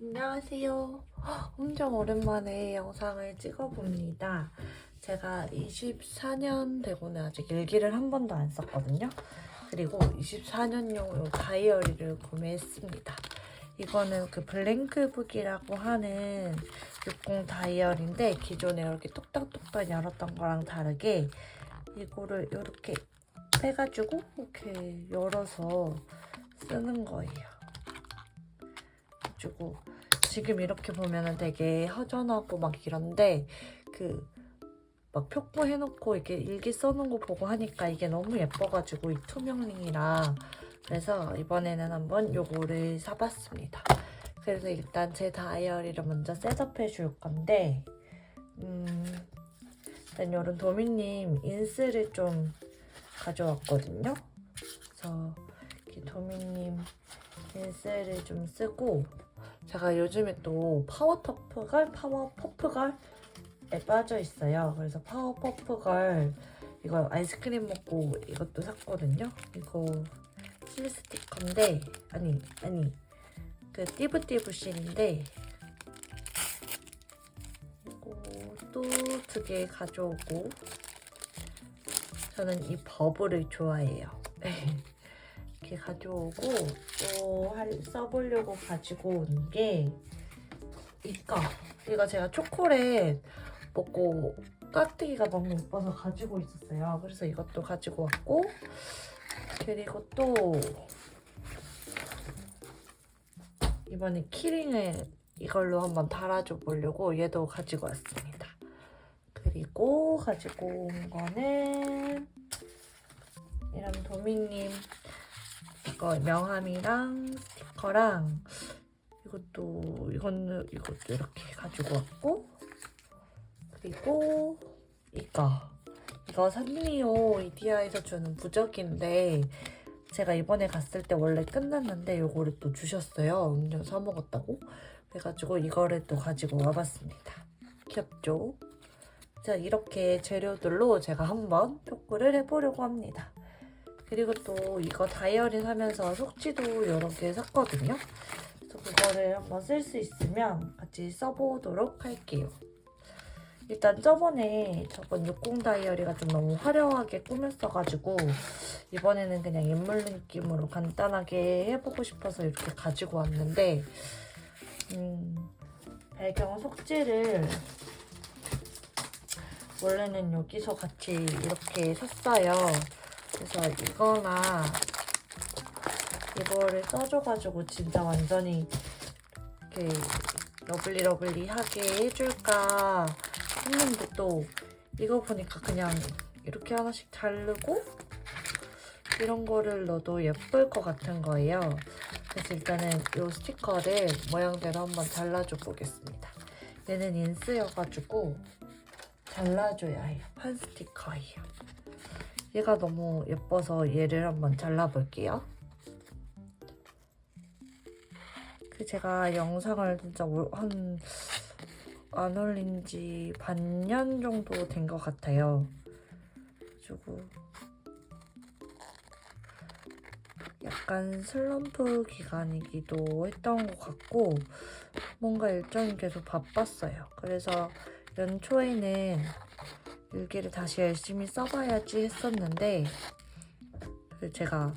안녕하세요. 헉, 엄청 오랜만에 영상을 찍어봅니다. 제가 24년 되고는 아직 일기를 한 번도 안 썼거든요. 그리고 24년용 다이어리를 구매했습니다. 이거는 그 블랭크북이라고 하는 60 다이어리인데 기존에 이렇게 뚝딱뚝딱 열었던 거랑 다르게 이거를 이렇게 빼가지고 이렇게 열어서 쓰는 거예요. 가지고 지금 이렇게 보면은 되게 허전하고 막 이런데 그 막 표고 해놓고 이렇게 일기 써놓은 거 보고 하니까 이게 너무 예뻐가지고 이 투명링이랑 그래서 이번에는 한번 요거를 사봤습니다. 그래서 일단 제 다이어리를 먼저 셋업해 줄 건데 음 일단 요런 도미님 인스를 좀 가져왔거든요. 그래서 이렇게 도미님 인스를 좀 쓰고 제가 요즘에 또 파워터프걸, 파워퍼프걸에 빠져 있어요. 그래서 파워퍼프걸 이거 아이스크림 먹고 이것도 샀거든요. 이거 실 스티커인데 아니 아니 그 띠부띠부 실인데 이것도 두 개 가져오고 저는 이 버블을 좋아해요. 이렇게 가져오고 또 할, 써보려고 가지고 온 게 이거 이거 제가 초콜릿 먹고 깍두기가 너무 예뻐서 가지고 있었어요. 그래서 이것도 가지고 왔고 그리고 또 이번에 키링을 이걸로 한번 달아줘 보려고 얘도 가지고 왔습니다. 그리고 가지고 온 거는 이런 도미님 이거 명함이랑 스티커랑 이것도 이거는 이것도 이렇게 가지고 왔고 그리고 이거. 이거 산리오 이디아에서 주는 부적인데 제가 이번에 갔을 때 원래 끝났는데 요거를 또 주셨어요. 음료 사 먹었다고. 그래가지고 이거를 또 가지고 와봤습니다. 귀엽죠? 자 이렇게 재료들로 제가 한번 표구를 해보려고 합니다 그리고 또 이거 다이어리 사면서 속지도 여러 개 샀거든요. 그래서 그거를 한번 쓸 수 있으면 같이 써보도록 할게요. 일단 저번에 저번 60 다이어리가 좀 너무 화려하게 꾸몄어가지고 이번에는 그냥 인물 느낌으로 간단하게 해보고 싶어서 이렇게 가지고 왔는데 음, 배경 속지를 원래는 여기서 같이 이렇게 샀어요. 그래서 이거나 이거를 써줘가지고 진짜 완전히 이렇게 러블리 러블리하게 해줄까 했는데 또 이거 보니까 그냥 이렇게 하나씩 자르고 이런 거를 넣어도 예쁠 것 같은 거예요. 그래서 일단은 이 스티커를 모양대로 한번 잘라줘 보겠습니다. 얘는 인스여가지고 잘라줘야 해요. 판 스티커예요. 얘가 너무 예뻐서 얘를 한번 잘라볼게요. 그 제가 영상을 진짜 한 안 올린 지 반년 정도 된 것 같아요. 그리고 약간 슬럼프 기간이기도 했던 것 같고 뭔가 일정이 계속 바빴어요. 그래서 연초에는 일기를 다시 열심히 써봐야지 했었는데 그 제가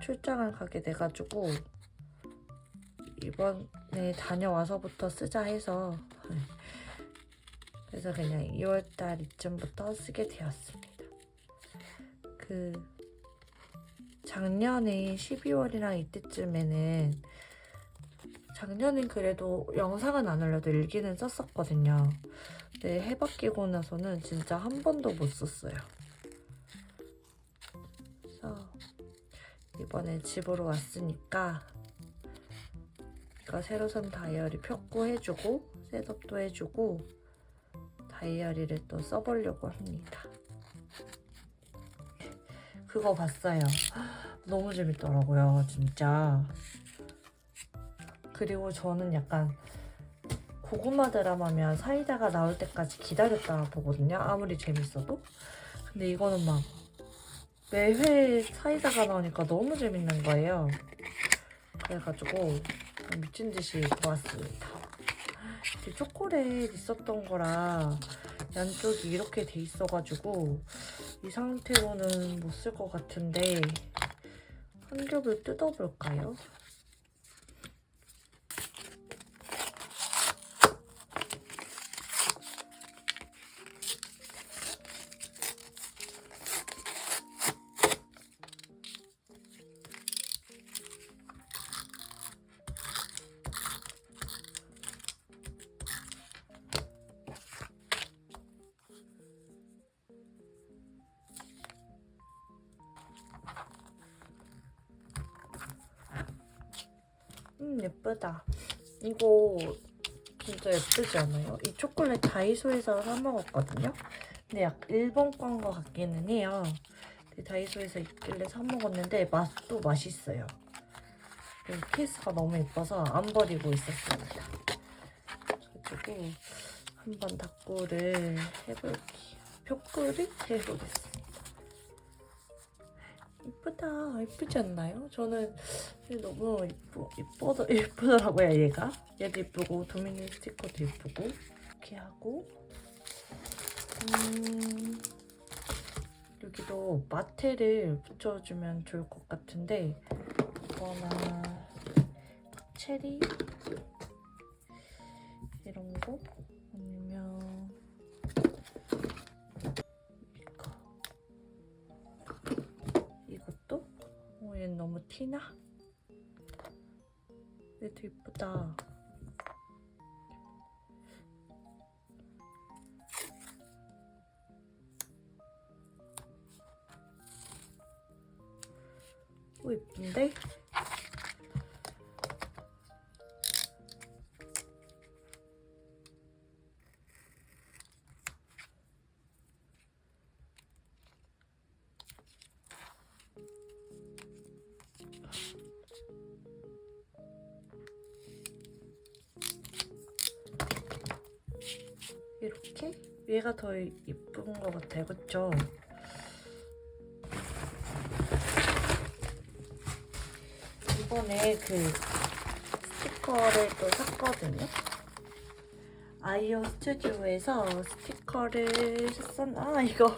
출장을 가게 돼가지고 이번에 다녀와서부터 쓰자 해서 그래서 그냥 2월달 이쯤부터 쓰게 되었습니다. 그 작년에 12월이랑 이때쯤에는 작년엔 그래도 영상은 안 올려도 일기는 썼었거든요. 근데 해 바뀌고 나서는 진짜 한 번도 못 썼어요. 그래서 이번에 집으로 왔으니까 이거 새로 산 다이어리 폈고 해주고 셋업도 해주고 다이어리를 또 써보려고 합니다. 그거 봤어요. 너무 재밌더라고요, 진짜. 그리고 저는 약간 고구마 드라마면 사이다가 나올 때까지 기다렸다 보거든요. 아무리 재밌어도. 근데 이거는 막 매회 사이다가 나오니까 너무 재밌는 거예요. 그래가지고 미친 듯이 보았습니다. 초콜릿 있었던 거라 양쪽이 이렇게 돼 있어가지고 이 상태로는 못 쓸 것 같은데 한 겹을 뜯어볼까요? 예쁘다. 이거 진짜 예쁘지 않아요? 이 초콜릿 다이소에서 사 먹었거든요. 근데 약 일본 건 것 같기는 해요. 다이소에서 있길래 사 먹었는데 맛도 맛있어요. 그리고 케이스가 너무 예뻐서 안 버리고 있었습니다. 그래가지고 한번 닭구를 해볼게요. 벽구를 해보겠습니다. 이쁘다. 이쁘지 않나요? 저는 얘 너무 이쁘, 이쁘더, 이쁘더라고요, 얘가. 얘도 이쁘고, 도미니 스티커도 이쁘고. 이렇게 하고. 음, 여기도 마테를 붙여주면 좋을 것 같은데, 이거나 체리? 이런 거? 아니면, 이거. 이것도? 어, 얘는 너무 티나? 얘도 이쁘다. 오, 이쁜데? 얘가 더 예쁜 것 같아요. 그쵸? 이번에 그 스티커를 또 샀거든요. 아이오 스튜디오에서 스티커를 샀었, 아, 이거,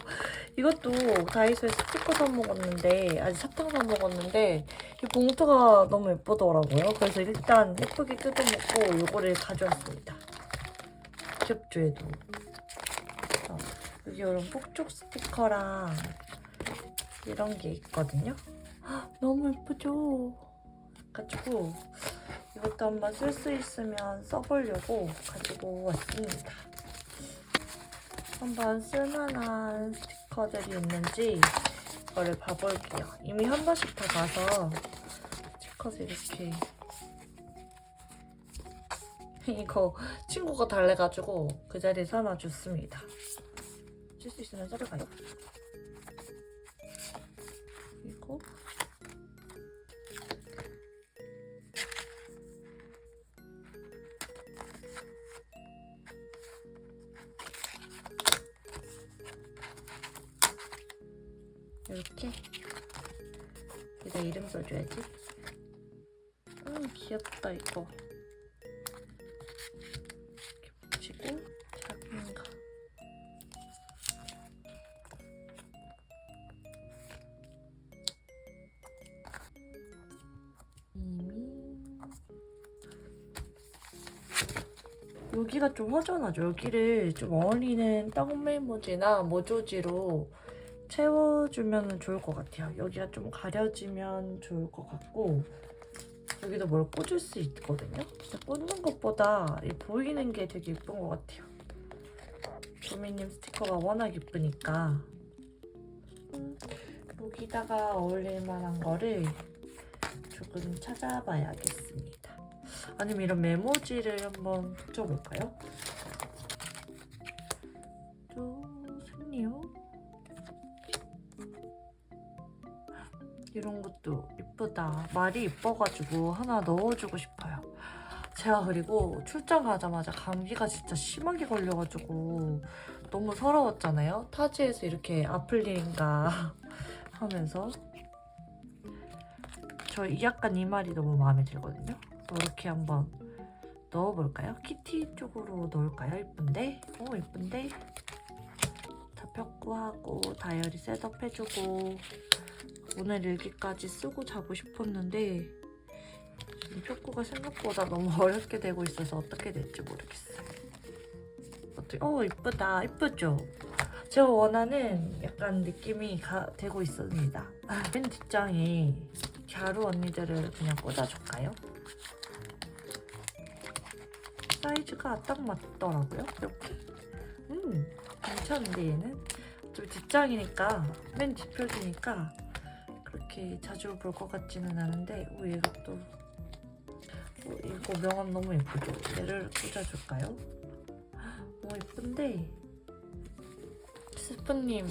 이것도 다이소에서 스티커 사 먹었는데, 아니, 사탕 사 먹었는데, 이 봉투가 너무 예쁘더라고요. 그래서 일단 예쁘게 뜯어먹고 이거를 가져왔습니다. 귀엽죠, 얘도. 어, 여기 이런 폭죽 스티커랑 이런 게 있거든요. 헉, 너무 예쁘죠? 가지고 이것도 한번 쓸 수 있으면 써보려고 가지고 왔습니다. 한번 쓸만한 스티커들이 있는지 이거를 봐볼게요. 이미 한 번씩 다 가서 스티커들 이렇게 이거 친구가 달래가지고 그 자리에 사놔줬습니다. 쓸수 있으면 써볼까요? 그리고 이렇게 여기다 이름 써줘야지. 음 귀엽다 이거. 좀 허전하죠. 여기를 좀 어울리는 떡 메모지나 모조지로 채워주면 좋을 것 같아요. 여기가 좀 가려지면 좋을 것 같고 여기도 뭘 꽂을 수 있거든요. 근데 꽂는 것보다 이 보이는 게 되게 예쁜 것 같아요. 도미님 스티커가 워낙 예쁘니까 음, 여기다가 어울릴 만한 거를 조금 찾아봐야겠습니다. 아니면 이런 메모지를 한번 붙여볼까요? 또 좋네요. 이런 것도 이쁘다. 말이 이뻐가지고 하나 넣어주고 싶어요. 제가 그리고 출장 가자마자 감기가 진짜 심하게 걸려가지고 너무 서러웠잖아요. 타지에서 이렇게 아플 일인가 하면서 저 약간 이 말이 너무 마음에 들거든요. 이렇게 한번 넣어볼까요? 키티 쪽으로 넣을까요? 이쁜데? 오 이쁜데? 다 폈고 하고 다이어리 셋업 해주고 오늘 일기까지 쓰고 자고 싶었는데 표구가 생각보다 너무 어렵게 되고 있어서 어떻게 될지 모르겠어요. 어떻게? 어 이쁘다 이쁘죠? 제가 원하는 약간 느낌이 가, 되고 있습니다. 아, 맨 뒷장에 갸루 언니들을 그냥 꽂아줄까요? 사이즈가 딱 맞더라고요. 이렇게. 음, 괜찮은데 얘는? 좀 뒷장이니까 맨 뒷표지니까 그렇게 자주 볼 것 같지는 않은데 오 얘가 또 오, 이거 명암 너무 예쁘죠? 얘를 꽂아줄까요? 오 예쁜데 스프님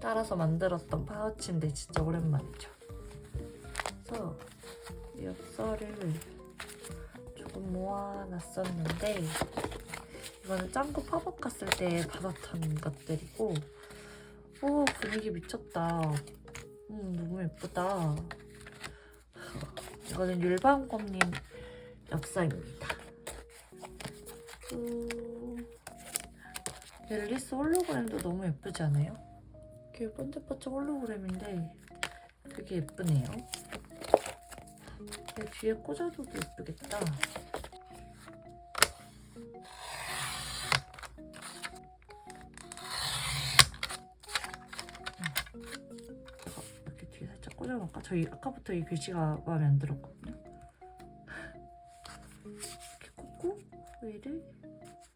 따라서 만들었던 파우치인데 진짜 오랜만이죠. 그래서 이 엽서를 조금 모아놨었는데 이거는 짱구 팝업 갔을 때 받았던 것들이고 오 분위기 미쳤다. 음 너무 예쁘다. 이거는 율방곰님 엽서입니다. 음, 앨리스 홀로그램도 너무 예쁘지 않아요? 이렇게 번쩍번쩍 홀로그램인데 되게 예쁘네요. 내 뒤에 꽂아줘도 예쁘겠다. 아볼까? 저희 아까부터 이 글씨가 마음에 안 들었거든요. 이렇게 꽂고 얘를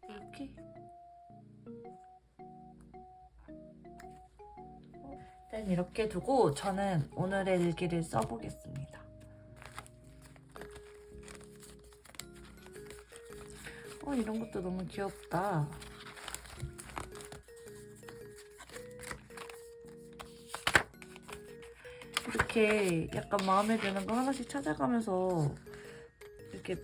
이렇게 일단 이렇게 두고 저는 오늘의 일기를 써보겠습니다. 어 이런 것도 너무 귀엽다. 이렇게 약간 마음에 드는 거 하나씩 찾아가면서 이렇게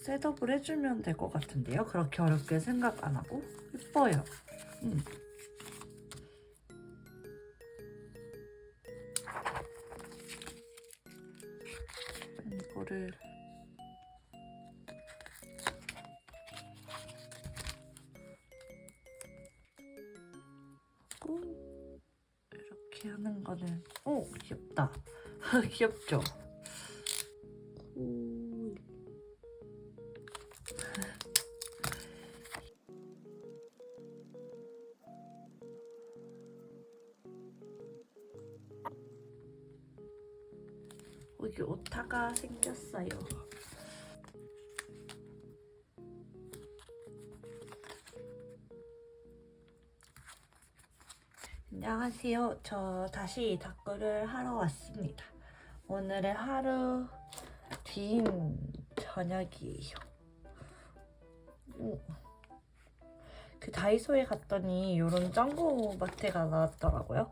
셋업을 해주면 될 것 같은데요. 그렇게 어렵게 생각 안 하고 예뻐요. 음. 귀엽죠 오. 여기 오타가 생겼어요. 안녕하세요. 저 다시 닦구를 하러 왔습니다. 오늘의 하루 뒤인 저녁이에요. 오. 그 다이소에 갔더니 이런 짱구 마트가 나왔더라고요.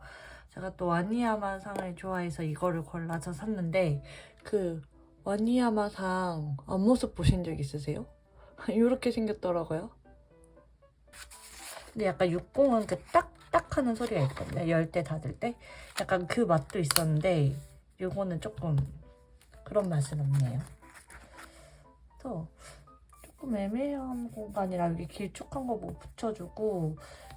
제가 또 와니야마상을 좋아해서 이거를 골라서 샀는데 그 와니야마상 앞모습 보신 적 있으세요? 이렇게 생겼더라고요. 근데 약간 60은 그 딱딱 하는 소리가 있거든요. 열 때 닫을 때. 약간 그 맛도 있었는데 이거는 조금 그런 맛은 없네요. 또 조금 애매한 공간이라 여기 길쭉한 거 뭐 붙여주고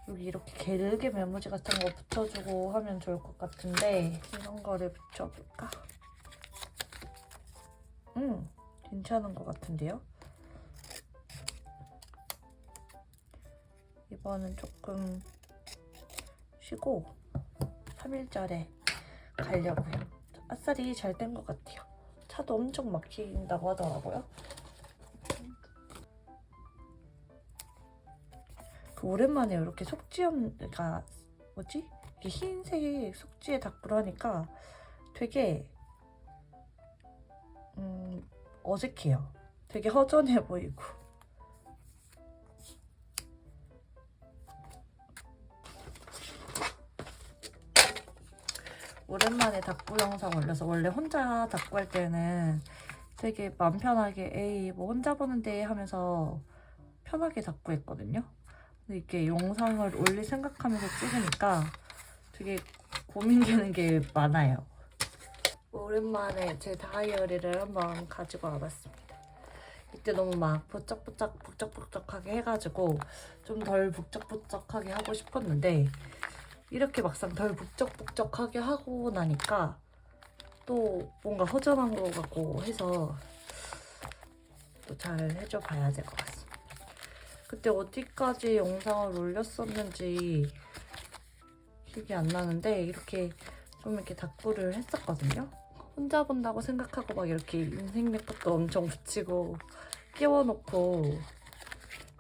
여기 이렇게 길게 메모지 같은 거 붙여주고 하면 좋을 것 같은데 이런 거를 붙여볼까? 음, 괜찮은 것 같은데요? 이번은 조금 쉬고 3일절에 가려고요. 아싸리 잘 된 것 같아요. 차도 엄청 막힌다고 하더라고요. 그 오랜만에 이렇게 속지염가 뭐지? 이게 흰색 속지에 닦으러 하니까 되게 음, 어색해요. 되게 허전해 보이고. 오랜만에 닦고 영상 올려서 원래 혼자 닦고 할 때는 되게 마음 편하게 에이 뭐 혼자 보는데 하면서 편하게 닦고 했거든요. 근데 이렇게 영상을 올릴 생각하면서 찍으니까 되게 고민되는 게 많아요. 오랜만에 제 다이어리를 한번 가지고 와봤습니다. 이때 너무 막 부쩍부쩍 북적북적하게 해가지고 좀 덜 북적북적하게 하고 싶었는데 이렇게 막상 덜 북적북적하게 하고 나니까 또 뭔가 허전한 것 같고 해서 또 잘 해줘 봐야 될 것 같습니다. 그때 어디까지 영상을 올렸었는지 기억이 안 나는데 이렇게 좀 이렇게 다꾸를 했었거든요. 혼자 본다고 생각하고 막 이렇게 인생 메이크업도 엄청 붙이고 끼워놓고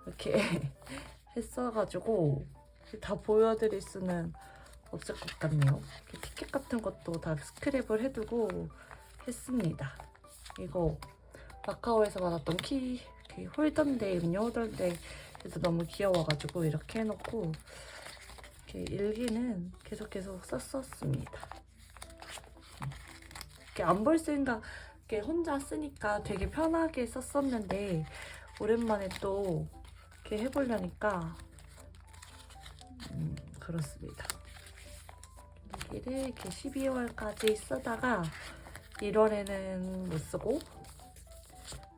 이렇게 했어가지고 다 보여드릴 수는 없을 것 같네요. 티켓 같은 것도 다 스크랩을 해두고 했습니다. 이거 마카오에서 받았던 키, 그 홀던데, 음료 홀던데 그래도 너무 귀여워가지고 이렇게 해놓고 이렇게 일기는 계속 계속 썼었습니다. 이렇게 안 볼 생각, 이렇게 혼자 쓰니까 되게 편하게 썼었는데 오랜만에 또 이렇게 해보려니까 음, 그렇습니다. 일기를 이렇게 12월까지 쓰다가 1월에는 못 쓰고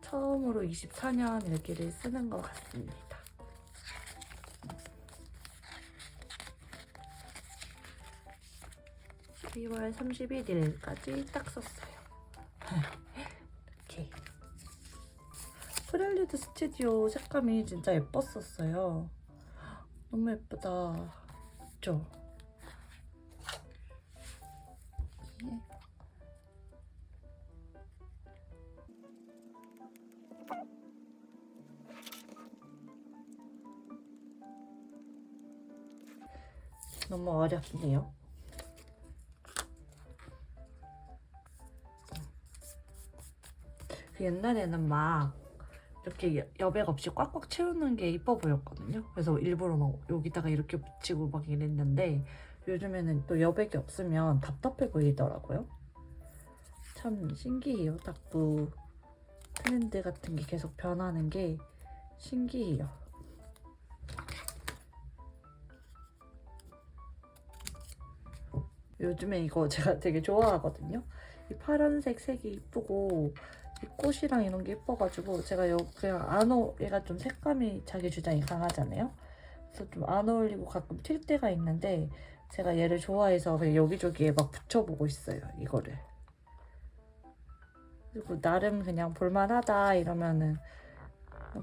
처음으로 24년 일기를 쓰는 것 같습니다. 12월 31일까지 딱 썼어요. 이렇게. 프렐리드 스튜디오 색감이 진짜 예뻤었어요. 너무 예쁘다. 그쵸? 예. 너무 어렵네요. 그 옛날에는 막 이렇게 여- 여백 없이 꽉꽉 채우는 게 이뻐 보였거든요. 그래서 일부러 막 여기다가 이렇게 붙이고 막 이랬는데 요즘에는 또 여백이 없으면 답답해 보이더라고요. 참 신기해요. 닦고 트렌드 같은 게 계속 변하는 게 신기해요. 요즘에 이거 제가 되게 좋아하거든요. 이 파란색 색이 이쁘고 이 꽃이랑 이런 게 예뻐가지고 제가 여, 그냥 안 어, 얘가 좀 색감이 자기 주장이 강하잖아요. 그래서 좀 안 어울리고 가끔 튈 때가 있는데 제가 얘를 좋아해서 그냥 여기저기에 막 붙여보고 있어요. 이거를. 그리고 나름 그냥 볼만하다 이러면은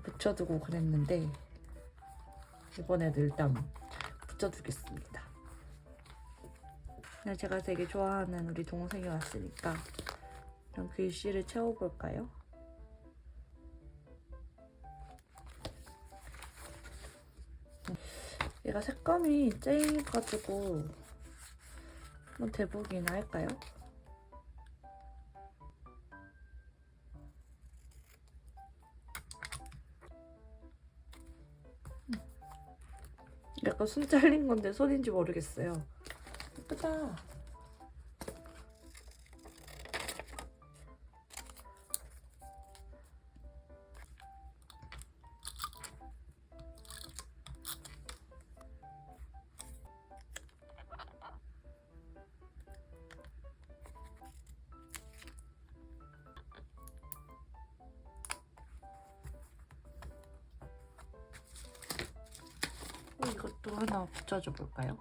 붙여두고 그랬는데 이번에도 일단 붙여두겠습니다. 제가 되게 좋아하는 우리 동생이 왔으니까 그럼 글씨를 채워볼까요? 얘가 색감이 쨍해가지고 한번 대보기나 할까요? 음. 약간 손 잘린 건데 손인지 모르겠어요. 예쁘다. 붙여줘 볼까요?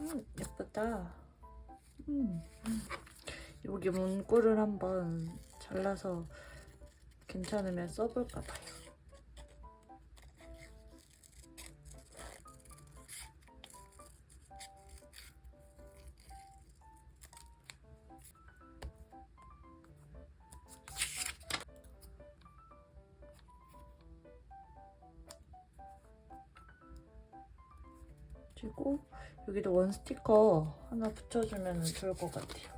음, 예쁘다. 음, 음. 여기 문구를 한번 잘라서 괜찮으면 써볼까 봐요. 원 스티커 하나 붙여주면 좋을 것 같아요.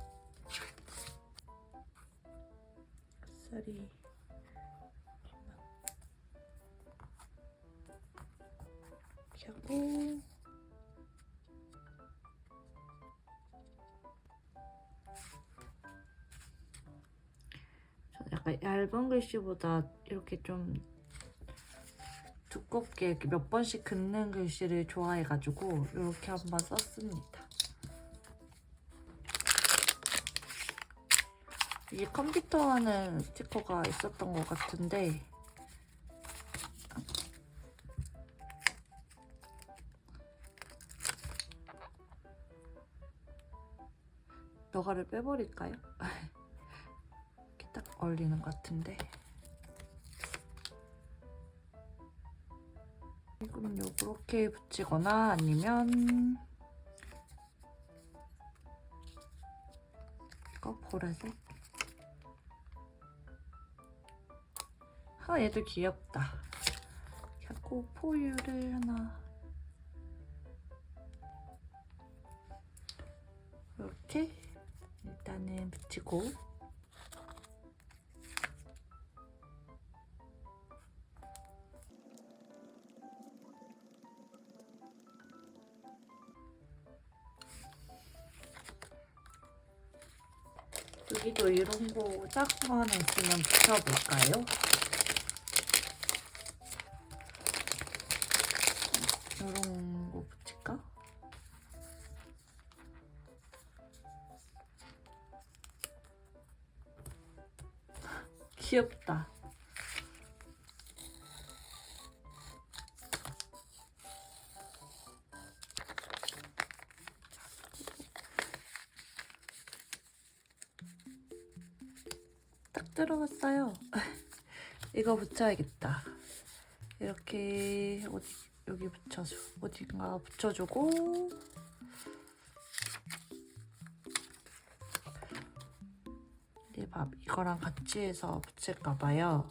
쌀이 이렇게 하고 약간 얇은 글씨보다 이렇게 좀 두, 두껍게 몇 번씩 긋는 글씨를 좋아해가지고 이렇게 한번 썼습니다. 이게 컴퓨터와는 스티커가 있었던 것 같은데 너가를 빼버릴까요? 이렇게 딱 어울리는 것 같은데 요렇게 붙이거나 아니면 이거 보라색? 아 얘도 귀엽다. 자꾸 포유를 하나. 이렇게 일단은 붙이고 여기도 이런 거 작은 거 하나 있으면 붙여볼까요? 이런 거 붙일까? 귀엽다. 들어갔어요. 이거 붙여야겠다. 이렇게 어디 여기 붙여줘 어딘가 붙여주고 이밥 이거랑 같이 해서 붙일까 봐요.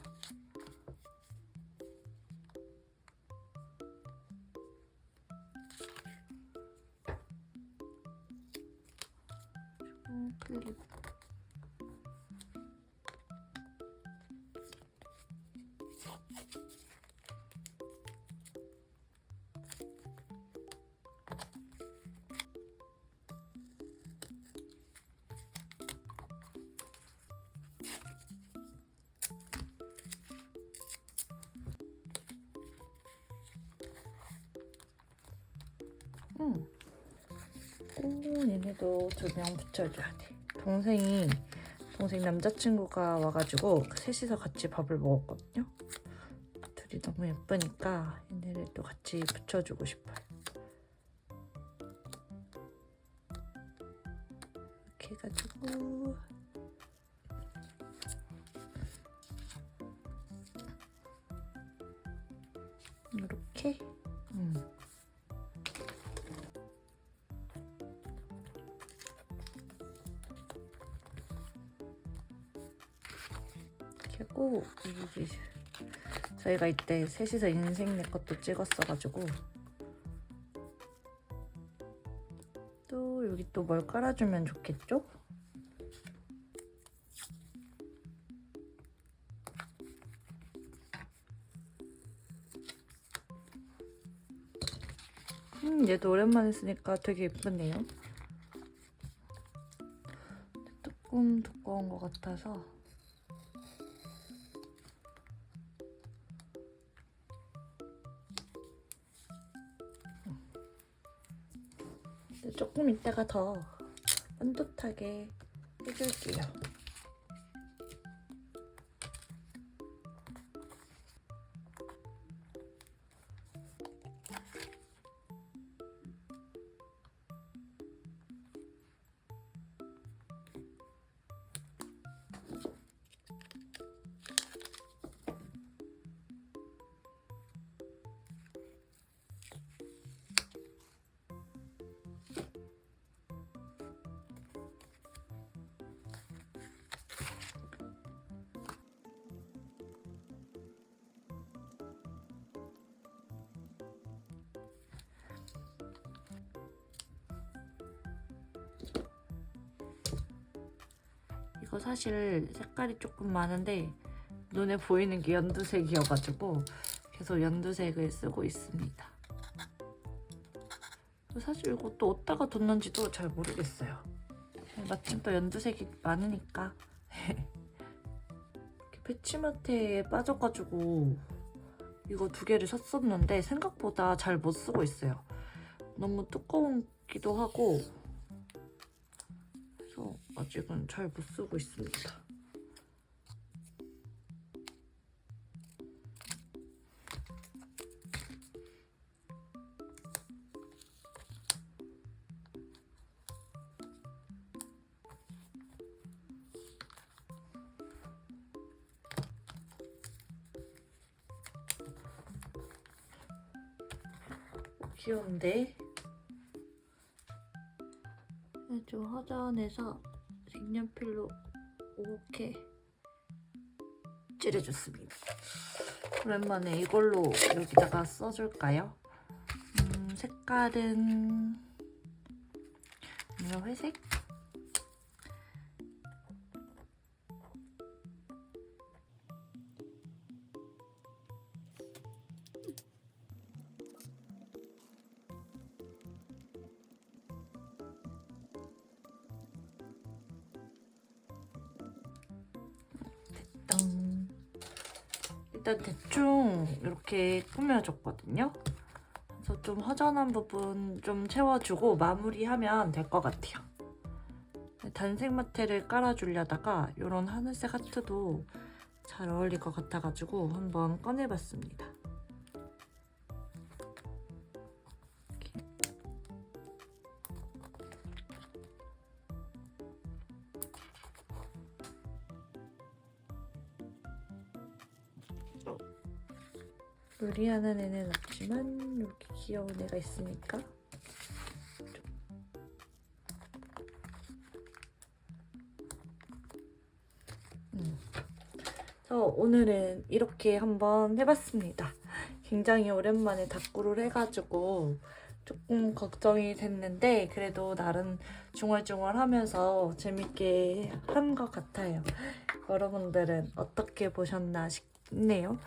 응. 오, 얘네도 두 명 붙여줘야 돼. 동생이 동생 남자친구가 와가지고 셋이서 같이 밥을 먹었거든요. 둘이 너무 예쁘니까 얘네를 또 같이 붙여주고 싶어요. 저희가 이때 셋이서 인생 내 것도 찍었어가지고. 또 여기 또 뭘 깔아주면 좋겠죠? 음 얘도 오랜만에 쓰니까 되게 예쁘네요. 조금 두꺼운 것 같아서 이따가 더 반듯하게 해줄게요. 이거 사실 색깔이 조금 많은데 눈에 보이는 게 연두색이어가지고 계속 연두색을 쓰고 있습니다. 사실 또 어디다가 뒀는지도 잘 모르겠어요. 마침 또 연두색이 많으니까 이렇게 패치마트에 빠져가지고 이거 두 개를 샀었는데 생각보다 잘 못 쓰고 있어요. 너무 두꺼운기도 하고 그래서 아직은 잘 못 쓰고 있습니다. 귀여운데? 허전해서 색연필로 이렇게 찌려줬습니다. 오랜만에 이걸로 여기다가 써줄까요? 음, 색깔은 회색? 일단 대충 이렇게 꾸며줬거든요. 그래서 좀 허전한 부분 좀 채워주고 마무리하면 될 것 같아요. 단색 마테를 깔아주려다가 이런 하늘색 하트도 잘 어울릴 것 같아가지고 한번 꺼내봤습니다. 무리하는 애는 없지만 이렇게 귀여운 애가 있으니까 음. 저 오늘은 이렇게 한번 해봤습니다. 굉장히 오랜만에 다꾸를 해가지고 조금 걱정이 됐는데 그래도 나름 중얼중얼 하면서 재밌게 한 것 같아요. 여러분들은 어떻게 보셨나 싶네요.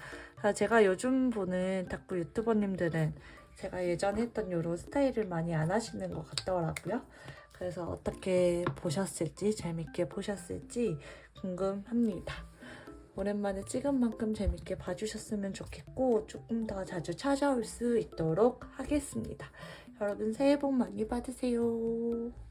아, 제가 요즘 보는 다꾸 유튜버님들은 제가 예전에 했던 이런 스타일을 많이 안 하시는 것 같더라고요. 그래서 어떻게 보셨을지, 재밌게 보셨을지 궁금합니다. 오랜만에 찍은 만큼 재밌게 봐주셨으면 좋겠고, 조금 더 자주 찾아올 수 있도록 하겠습니다. 여러분 새해 복 많이 받으세요.